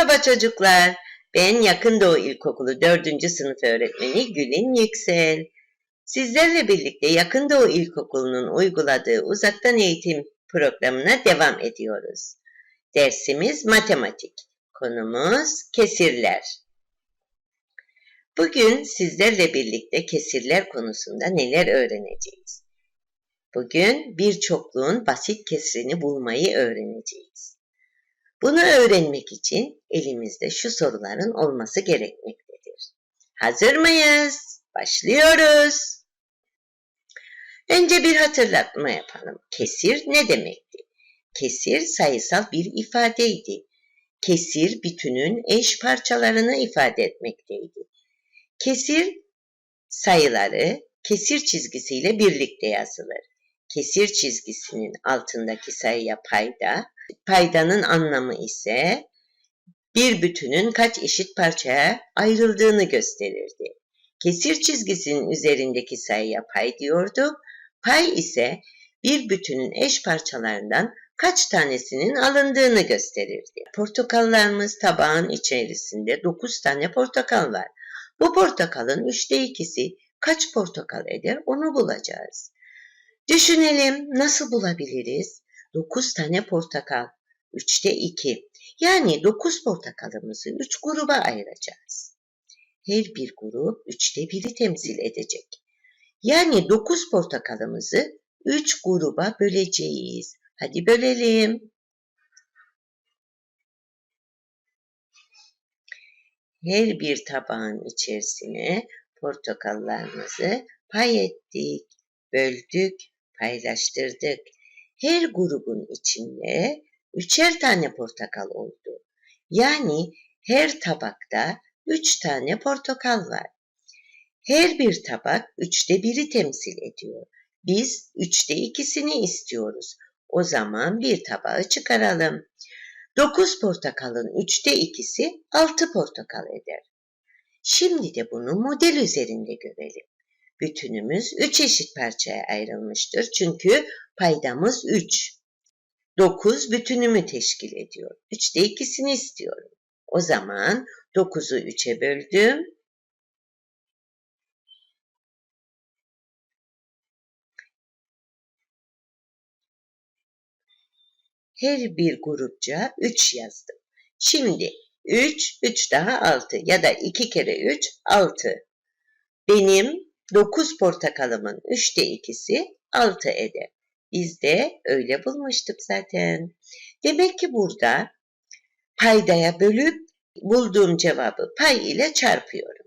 Merhaba çocuklar. Ben Yakın Doğu İlkokulu 4. sınıf öğretmeni Gülün Yüksel. Sizlerle birlikte Yakın Doğu İlkokulu'nun uyguladığı uzaktan eğitim programına devam ediyoruz. Dersimiz matematik. Konumuz kesirler. Bugün sizlerle birlikte kesirler konusunda neler öğreneceğiz? Bugün bir çokluğun basit kesrini bulmayı öğreneceğiz. Bunu öğrenmek için elimizde şu soruların olması gerekmektedir. Hazır mıyız? Başlıyoruz. Önce bir hatırlatma yapalım. Kesir ne demekti? Kesir sayısal bir ifadeydi. Kesir bütünün eş parçalarını ifade etmekteydi. Kesir sayıları kesir çizgisiyle birlikte yazılır. Kesir çizgisinin altındaki sayıya payda, paydanın anlamı ise bir bütünün kaç eşit parçaya ayrıldığını gösterirdi. Kesir çizgisinin üzerindeki sayıya pay diyorduk. Pay ise bir bütünün eş parçalarından kaç tanesinin alındığını gösterirdi. Portakallarımız tabağın içerisinde 9 tane portakal var. Bu portakalın üçte ikisi kaç portakal eder onu bulacağız. Düşünelim nasıl bulabiliriz? 9 tane portakal, 3'te 2. Yani 9 portakalımızı 3 gruba ayıracağız. Her bir grup 3'te 1'i temsil edecek. Yani 9 portakalımızı 3 gruba böleceğiz. Hadi bölelim. Her bir tabağın içerisine portakallarımızı pay ettik, böldük, paylaştırdık. Her grubun içinde üçer tane portakal oldu. Yani her tabakta üç tane portakal var. Her bir tabak üçte biri temsil ediyor. Biz üçte ikisini istiyoruz. O zaman bir tabağı çıkaralım. Dokuz portakalın üçte ikisi altı portakal eder. Şimdi de bunu model üzerinde görelim. Bütünümüz üç eşit parçaya ayrılmıştır. Çünkü paydamız üç. Dokuz bütünümü teşkil ediyor. Üçte ikisini istiyorum. O zaman dokuzu üçe böldüm. Her bir grupça 3 yazdım. Şimdi 3, 3 daha 6 ya da 2 kere 3, 6. Benim 9 portakalımın 3'te 2'si 6 eder. Biz de öyle bulmuştuk zaten. Demek ki burada paydaya bölüp bulduğum cevabı pay ile çarpıyorum.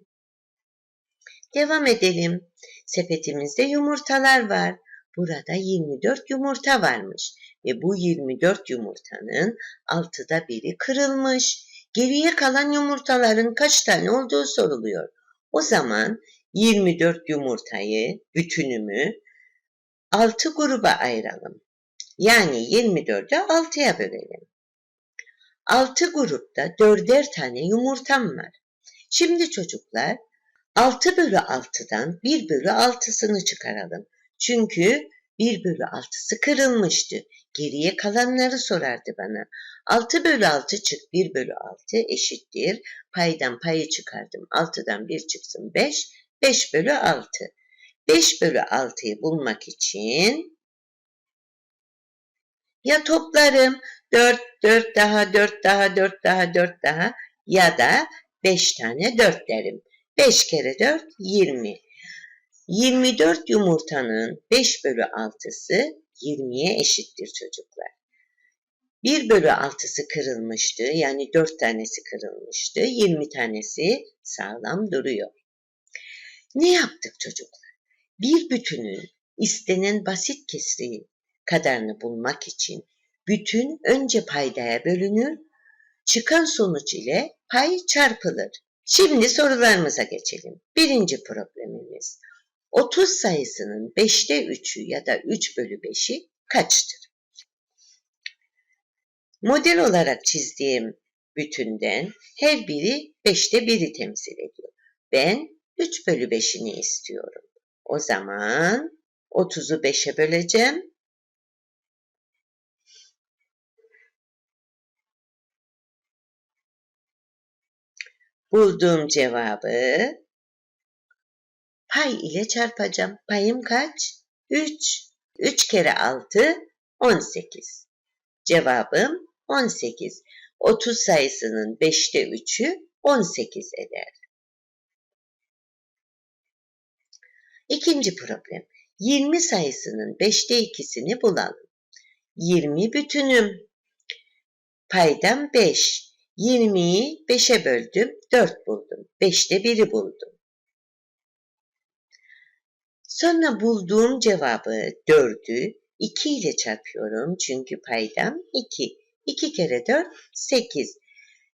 Devam edelim. Sepetimizde yumurtalar var. Burada 24 yumurta varmış ve bu 24 yumurtanın 6'da biri kırılmış. Geriye kalan yumurtaların kaç tane olduğu soruluyor. O zaman 24 yumurtayı, bütünümü 6 gruba ayıralım. Yani 24'ü 6'ya bölelim. 6 grupta 4'er tane yumurtam var. Şimdi çocuklar 6 bölü 6'dan 1 bölü 6'sını çıkaralım. Çünkü 1 bölü 6'sı kırılmıştı. Geriye kalanları sorardı bana. 6 bölü 6 çık 1 bölü 6 eşittir. Paydan payı çıkardım. 6'dan 1 çıksın 5. 5 bölü 6. 5 bölü 6'yı bulmak için ya toplarım 4, 4 daha, 4 daha, 4 daha, 4 daha ya da 5 tane 4 derim. 5 kere 4 20. 24 yumurtanın 5 bölü 6'sı 20'ye eşittir çocuklar. 1 bölü 6'sı kırılmıştı. Yani 4 tanesi kırılmıştı. 20 tanesi sağlam duruyor. Ne yaptık çocuklar? Bir bütünün istenen basit kesri kadarını bulmak için bütün önce paydaya bölünür, çıkan sonuç ile pay çarpılır. Şimdi sorularımıza geçelim. Birinci problemimiz. 30 sayısının 5'te 3'ü ya da 3 bölü 5'i kaçtır? Model olarak çizdiğim bütünden her biri 5'te 1'i temsil ediyor. Ben 3 bölü 5'ini istiyorum. O zaman 30'u 5'e böleceğim. Bulduğum cevabı pay ile çarpacağım. Payım kaç? 3. 3 kere 6 18. Cevabım 18. 30 sayısının 5'te 3'ü 18 eder. İkinci problem. 20 sayısının 5'te 2'sini bulalım. 20 bütünüm. Paydam 5. 20'yi 5'e böldüm. 4 buldum. 5'te 1'i buldum. Sonra bulduğum cevabı 4'ü 2 ile çarpıyorum. Çünkü paydam 2. 2 kere 4 8.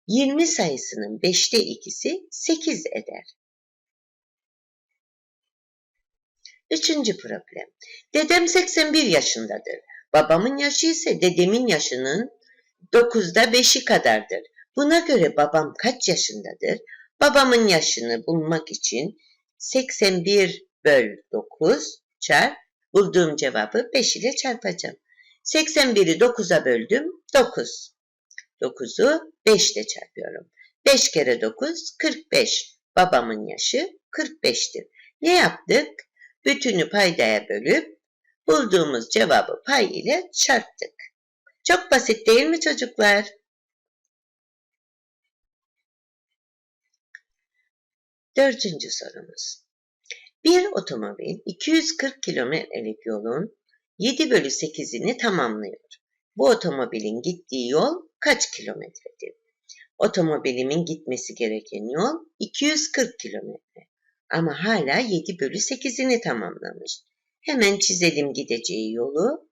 20 sayısının 5'te 2'si 8 eder. Üçüncü problem. Dedem 81 yaşındadır. Babamın yaşı ise dedemin yaşının 9'da 5'i kadardır. Buna göre babam kaç yaşındadır? Babamın yaşını bulmak için 81 böl 9 çarp bulduğum cevabı 5 ile çarpacağım. 81'i 9'a böldüm 9. 9'u 5 ile çarpıyorum. 5 kere 9 45. Babamın yaşı 45'tir. Ne yaptık? Bütünü paydaya bölüp bulduğumuz cevabı pay ile çarptık. Çok basit değil mi çocuklar? Dördüncü sorumuz. Bir otomobil 240 kilometrelik yolun 7 bölü 8'ini tamamlıyor. Bu otomobilin gittiği yol kaç kilometredir? Otomobilimin gitmesi gereken yol 240 kilometre. Ama hala 7 bölü 8'ini tamamlamış. Hemen çizelim gideceği yolu.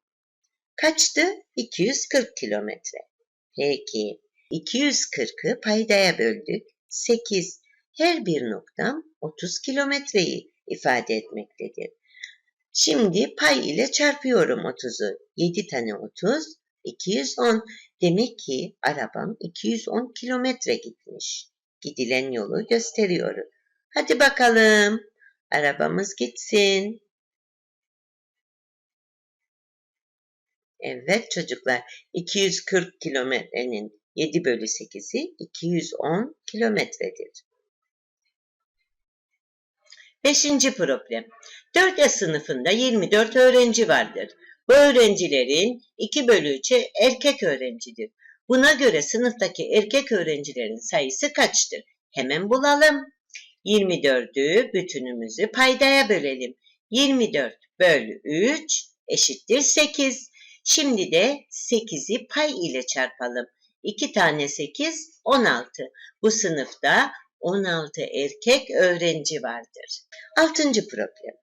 Kaçtı? 240 kilometre. Peki 240'ı paydaya böldük. 8. Her bir noktam 30 kilometreyi ifade etmektedir. Şimdi pay ile çarpıyorum 30'u. 7 tane 30, 210. Demek ki arabam 210 kilometre gitmiş. Gidilen yolu gösteriyor. Hadi bakalım. Arabamız gitsin. Evet çocuklar 240 kilometrenin 7 bölü 8'i 210 kilometredir. Beşinci problem. 4 sınıfında 24 öğrenci vardır. Bu öğrencilerin 2 bölü 3'ü erkek öğrencidir. Buna göre sınıftaki erkek öğrencilerin sayısı kaçtır? Hemen bulalım. 24'ü bütünümüzü paydaya bölelim. 24 bölü 3 eşittir 8. Şimdi de 8'i pay ile çarpalım. 2 tane 8 16. Bu sınıfta 16 erkek öğrenci vardır. Altıncı problem.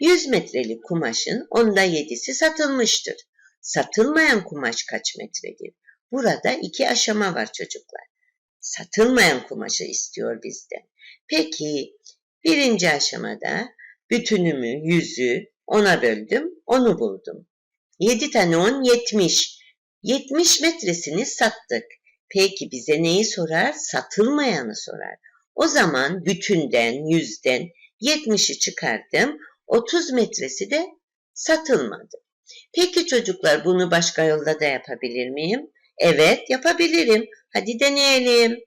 100 metrelik kumaşın onda 7'si satılmıştır. Satılmayan kumaş kaç metredir? Burada iki aşama var çocuklar. Satılmayan kumaşı istiyor bizden. Peki birinci aşamada bütünümü, yüzü ona böldüm, onu buldum. 7 tane 10, 70. 70 metresini sattık. Peki bize neyi sorar? Satılmayanı sorar. O zaman bütünden, yüzden 70'i çıkardım. 30 metresi de satılmadı. Peki çocuklar bunu başka yolda da yapabilir miyim? Evet yapabilirim. Hadi deneyelim.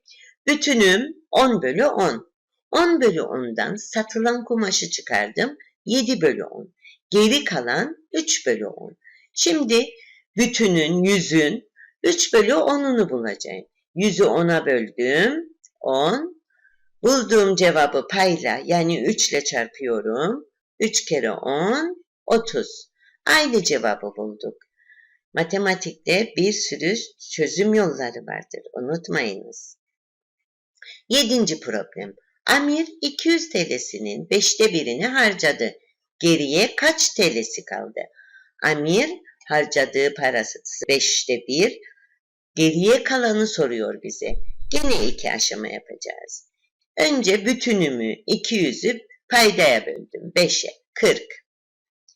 Bütünüm 10 bölü 10. 10 bölü 10'dan satılan kumaşı çıkardım. 7 bölü 10. Geri kalan 3 bölü 10. Şimdi bütünün, yüzün 3 bölü 10'unu bulacağım. Yüzü 10'a böldüm. 10. Bulduğum cevabı payla yani 3 ile çarpıyorum. 3 kere 10, 30. Aynı cevabı bulduk. Matematikte bir sürü çözüm yolları vardır. Unutmayınız. Yedinci problem. Amir 200 TL'sinin 5'te birini harcadı. Geriye kaç TL'si kaldı? Amir harcadığı parası 5'te 1. Geriye kalanı soruyor bize. Gene iki aşama yapacağız. Önce bütünümü 200'ü paydaya böldüm. 5'e 40.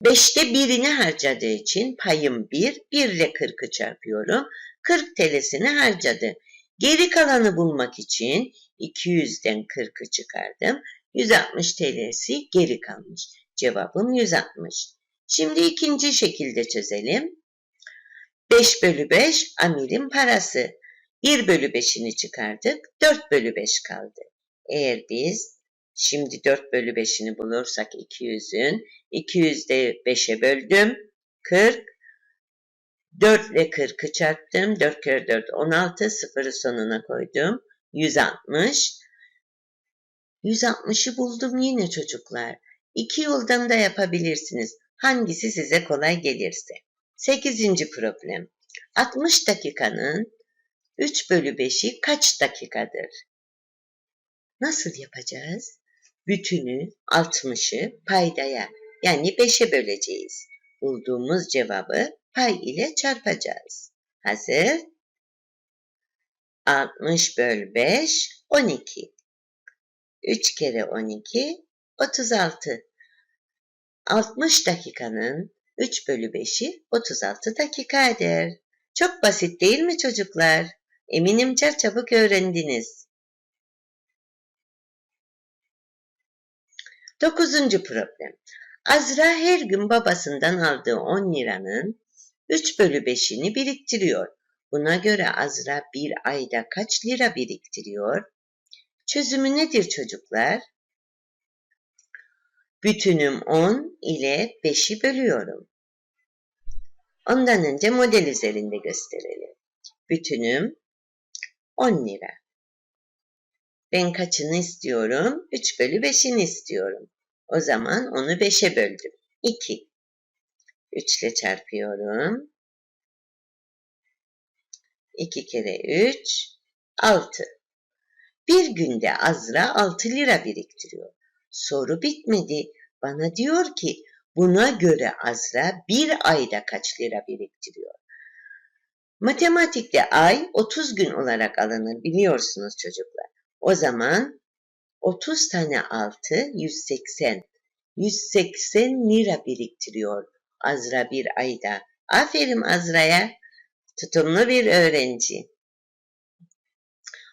5'te birini harcadığı için payım 1. 1 ile 40'ı çarpıyorum. 40 TL'sini harcadı. Geri kalanı bulmak için 200'den 40'ı çıkardım. 160 TL'si geri kalmış. Cevabım 160. Şimdi ikinci şekilde çözelim. 5 bölü 5 amirin parası. 1 bölü 5'ini çıkardık. 4 bölü 5 kaldı. Eğer biz şimdi 4 bölü 5'ini bulursak 200'ün 200 de 5'e böldüm. 40 4 ile 40'ı çarptım. 4 kere 4 16. Sıfırı sonuna koydum. 160. 160'ı buldum yine çocuklar. İki yoldan da yapabilirsiniz. Hangisi size kolay gelirse. 8. problem. 60 dakikanın 3 bölü 5'i kaç dakikadır? Nasıl yapacağız? Bütünü 60'ı paydaya yani 5'e böleceğiz. Bulduğumuz cevabı pay ile çarpacağız. Hazır? 60 böl 5 12. 3 kere 12 36. 60 dakikanın 3 bölü 5'i 36 dakika eder. Çok basit değil mi çocuklar? Eminim çabuk öğrendiniz. Dokuzuncu problem. Azra her gün babasından aldığı 10 liranın 3 bölü 5'ini biriktiriyor. Buna göre Azra bir ayda kaç lira biriktiriyor? Çözümü nedir çocuklar? Bütünüm 10 ile 5'i bölüyorum. Ondan önce model üzerinde gösterelim. Bütünüm 10 lira. Ben kaçını istiyorum? 3 bölü 5'ini istiyorum. O zaman onu 5'e böldüm. 2. 3 ile çarpıyorum. 2 kere 3, 6. Bir günde Azra 6 lira biriktiriyor. Soru bitmedi. Bana diyor ki buna göre Azra bir ayda kaç lira biriktiriyor? Matematikte ay 30 gün olarak alınır biliyorsunuz çocuklar. O zaman 30 tane 6 180. 180 lira biriktiriyor Azra bir ayda. Aferin Azra'ya. Tutumlu bir öğrenci.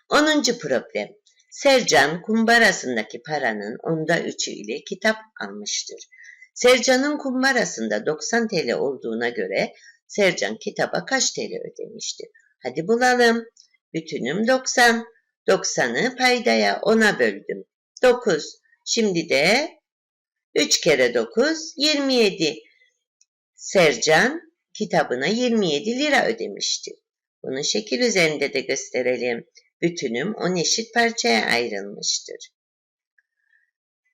10. problem. Sercan kumbarasındaki paranın onda üçü ile kitap almıştır. Sercan'ın kumbarasında 90 TL olduğuna göre Sercan kitaba kaç TL ödemiştir? Hadi bulalım. Bütünüm 90. 90'ı paydaya 10'a böldüm. 9. Şimdi de 3 kere 9 27. Sercan kitabına 27 lira ödemiştir. Bunu şekil üzerinde de gösterelim. Bütünüm 10 eşit parçaya ayrılmıştır.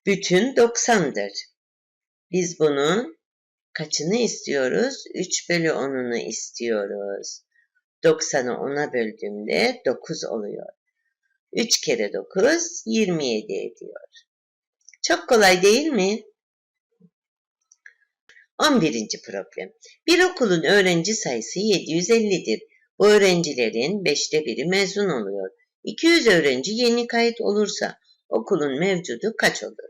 Bütün 90'dır. Biz bunun kaçını istiyoruz? 3 bölü 10'unu istiyoruz. 90'ı 10'a böldüğümde 9 oluyor. 3 kere 9 27 ediyor. Çok kolay değil mi? 11. problem. Bir okulun öğrenci sayısı 750'dir. Bu öğrencilerin 5'te biri mezun oluyor. 200 öğrenci yeni kayıt olursa okulun mevcudu kaç olur?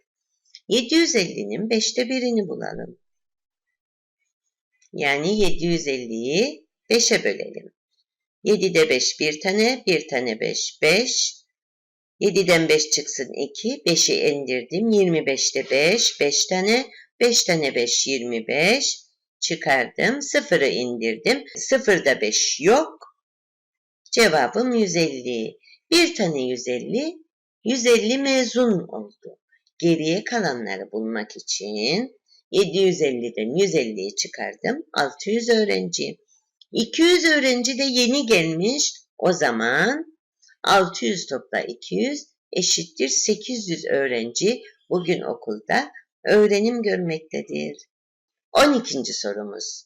750'nin 5'te birini bulalım. Yani 750'yi 5'e bölelim. 7'de 5 bir tane, bir tane 5, 5. 7'den 5 çıksın 2, 5'i indirdim. 25'te 5, 5 tane, 5 tane 5, 25. Çıkardım, 0'ı indirdim. 0'da 5 yok. Cevabım 150. Bir tane 150, 150 mezun oldu. Geriye kalanları bulmak için 750'den 150'yi çıkardım. 600 öğrenci. 200 öğrenci de yeni gelmiş. O zaman 600 topla 200 eşittir 800 öğrenci bugün okulda öğrenim görmektedir. 12. sorumuz.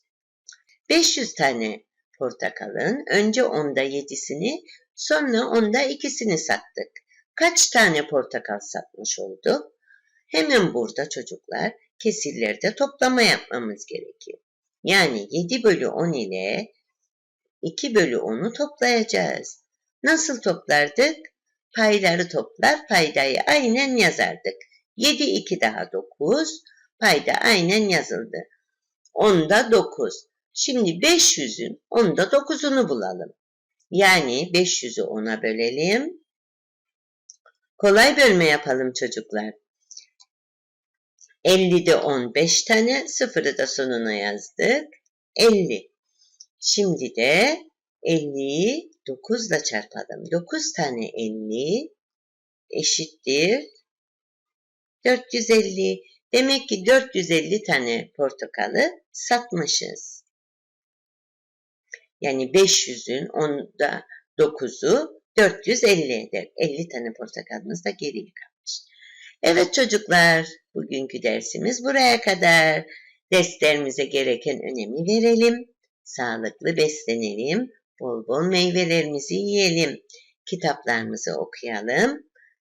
500 tane portakalın önce onda 7'sini sonra onda ikisini sattık. Kaç tane portakal satmış olduk? Hemen burada çocuklar kesirlerde toplama yapmamız gerekiyor. Yani 7 bölü 10 ile 2 bölü 10'u toplayacağız. Nasıl toplardık? Payları toplar, paydayı aynen yazardık. 7, 2 daha 9, payda aynen yazıldı. 10'da 9. Şimdi 500'ün 10'da 9'unu bulalım. Yani 500'ü 10'a bölelim. Kolay bölme yapalım çocuklar. 50'de 10 5 tane, sıfırı da sonuna yazdık. 50. Şimdi de 50'yi 9 ile çarpalım. 9 tane 50 eşittir 450. Demek ki 450 tane portakalı satmışız. Yani 500'ün onda 9'u 450 eder. 50 tane portakalımız da geriye kalmış. Evet çocuklar, bugünkü dersimiz buraya kadar. Derslerimize gereken önemi verelim. Sağlıklı beslenelim. Bol bol meyvelerimizi yiyelim. Kitaplarımızı okuyalım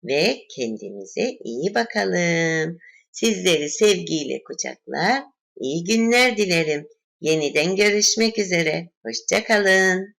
ve kendimize iyi bakalım. Sizleri sevgiyle kucaklar. İyi günler dilerim. Yeniden görüşmek üzere. Hoşçakalın.